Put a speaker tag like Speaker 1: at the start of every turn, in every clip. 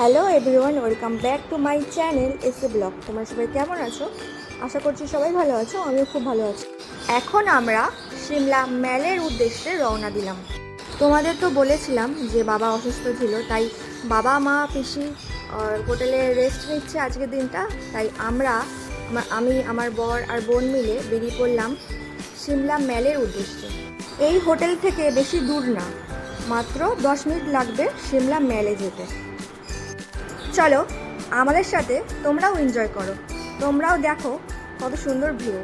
Speaker 1: Hello everyone welcome back to my channel S A blog তোমরা সবাই কেমন আছো? আশা করছি সবাই ভালো আছো, আমিও খুব ভালো আছি। এখন আমরা সিমলা ম্যালের উদ্দেশ্যে রওনা দিলাম। তোমাদের তো বলেছিলাম যে বাবা অসুস্থ ছিল, তাই বাবা, মা, পিসি হোটেলে রেস্ট নিচ্ছে আজকের দিনটা। তাই আমরা, আমি আমার বর আর বোন মিলে বেরিয়ে পড়লাম সিমলা ম্যালের উদ্দেশ্যে। এই হোটেল থেকে বেশি দূর না, মাত্র দশ মিনিট লাগবে সিমলা ম্যালে যেতে। চলো আমাদের সাথে তোমরাও এনজয় করো। তোমরাও দেখো কত সুন্দর ভিউ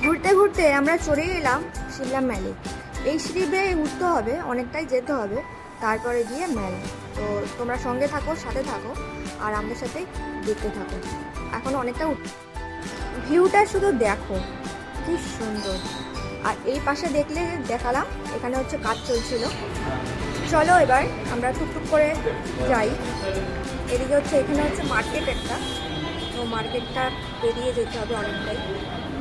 Speaker 1: ঘুরতে ঘুরতে আমরা চলে এলাম সিমলা ম্যালে এই সিঁড়ি বেয়ে উঠতে হবে, অনেকটাই যেতে হবে, তারপরে গিয়ে ম্যাল তো তোমরা সঙ্গে থাকো, সাথে থাকো, আর আমাদের সাথে দেখতে থাকো। এখন অনেকটা উঠ ভিউটা শুধু দেখো, কি সুন্দর। আর এই পাশে দেখলে দেখালাম, এখানে হচ্ছে কাজ চলছিল। চলো এবার আমরা টুকটুক করে যাই। এদিকে হচ্ছে, এখানে হচ্ছে মার্কেট একটা। তো মার্কেটটা পেরিয়ে যেতে হবে অনেকটাই।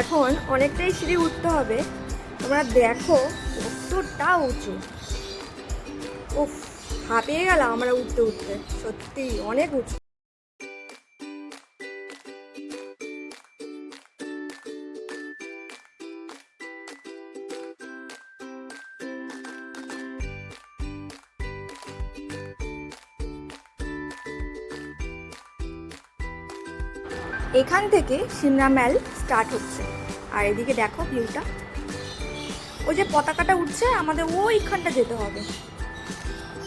Speaker 1: এখন অনেকটাই সিঁড়ি উঠতে হবে। তোমরা দেখো, কতটা উঁচু। ও হাঁপিয়ে গেলাম আমরা উঠতে উঠতে। সত্যি অনেক উঁচু। এখান থেকে সিমলা ম্যাল স্টার্ট হচ্ছে। আর এদিকে দেখো ভিউটা ওই যে পতাকাটা উঠছে, আমাদের ওইখানটা যেতে হবে।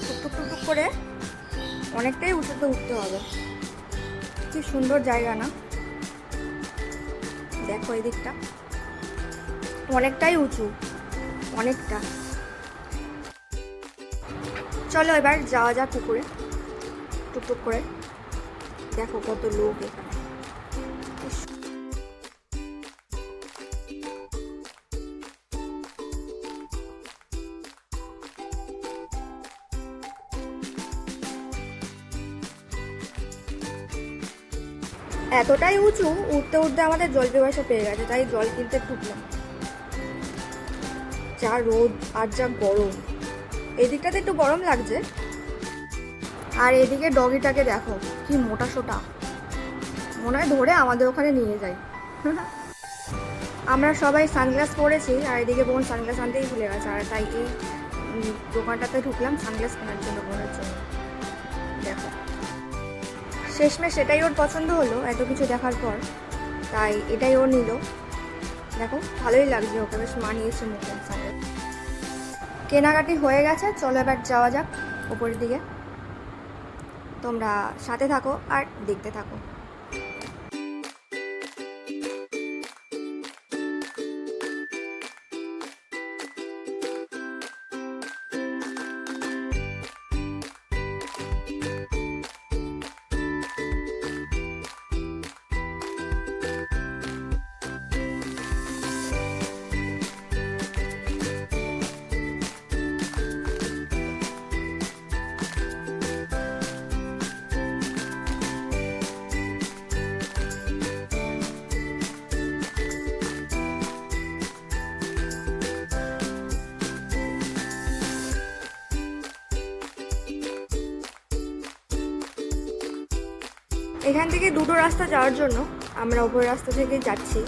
Speaker 1: টুকটুক টুকটুক করে অনেকটাই উঁচুতে উঠতে হবে। কি সুন্দর জায়গা না? দেখো এই দিকটা অনেকটাই উঁচু। অনেকটা। চলো এবার যাওয়া যাক পুকুরে। টুকটুক করে। দেখো কত লোক এখানে। এতটাই উঁচু, উঠতে উঠতে আমাদের জল পিপাসা পেয়ে গেছে, তাই জল কিনতে ঢুকলাম। যা রোদ আর যা গরম। এদিকটাতে একটু গরম লাগছে। আর এদিকে ডগিটাকে দেখো, কি মোটা সোটা। মনে হয় ধরে আমাদের ওখানে নিয়ে যায়। আমরা সবাই সানগ্লাস পরেছি, আর এদিকে বোন সানগ্লাস আনতেই ভুলে গেছে, আর তাই এই দোকানটাতে ঢুকলাম সানগ্লাস কেনার জন্য বোনের জন্য। দেখো। শেষমেশ সেটাই ওর পছন্দ হলো এত কিছু দেখার পর। তাই এটাই ও নিল। দেখো, ভালোই লাগছে ওকে, বেশ মানিয়েছে মুখে সানগ্লাস কেনাকাটি হয়ে গেছে, চলো এবার যাওয়া যাক উপরের দিকে। তোমরা সাথে থাকো আর দেখতে থাকো। এখান থেকে দুটো রাস্তা যাওয়ার জন্য আমরা উপরের রাস্তা থেকে যাচ্ছি।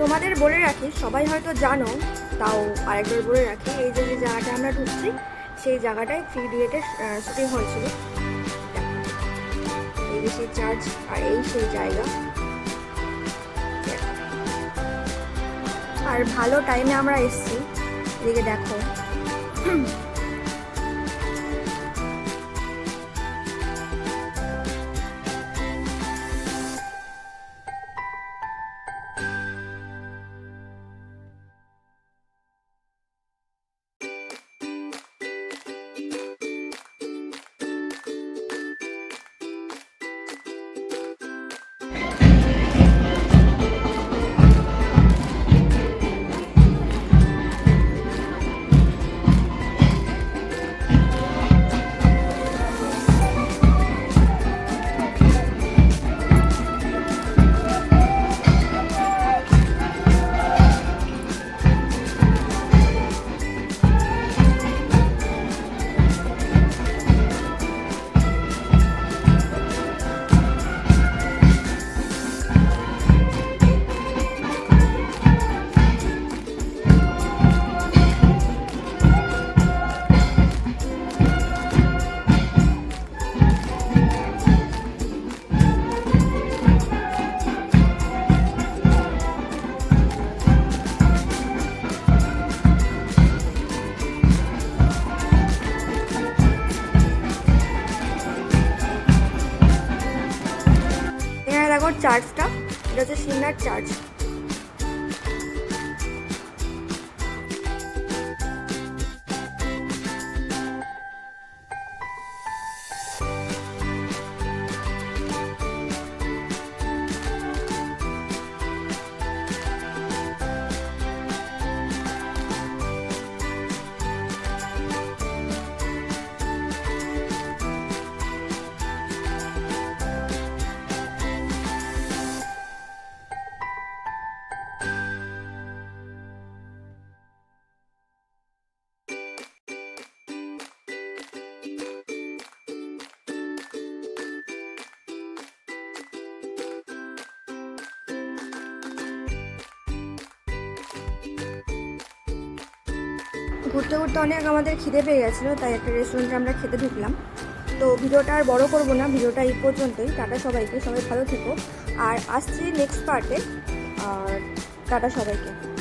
Speaker 1: তোমাদের বলে রাখি, সবাই হয়তো জানো তাও আরেকবার বলে রাখি, এই যে যে জায়গাটা আমরা ঢুকছি, সেই জায়গাটায় থ্রি ডিএটের শুটিং হয়েছিল। এই সেই চার্জ আর এই সেই জায়গা। আর ভালো টাইমে আমরা এসছি। এদিকে দেখো। এটা হচ্ছে সিমলার চার্চ ঘুরতে ঘুরতে অনেক আমাদের খিদে পেয়ে গেছিল, তাই একটা রেস্টুরেন্টে আমরা খেতে ঢুকলাম। তো ভিডিওটা আর বড় করব না, ভিডিওটা এই পর্যন্তই। টাটা সবাইকে, সবাই ভালো থেকো। আর আসছি নেক্সট পার্টে আর টাটা সবাইকে।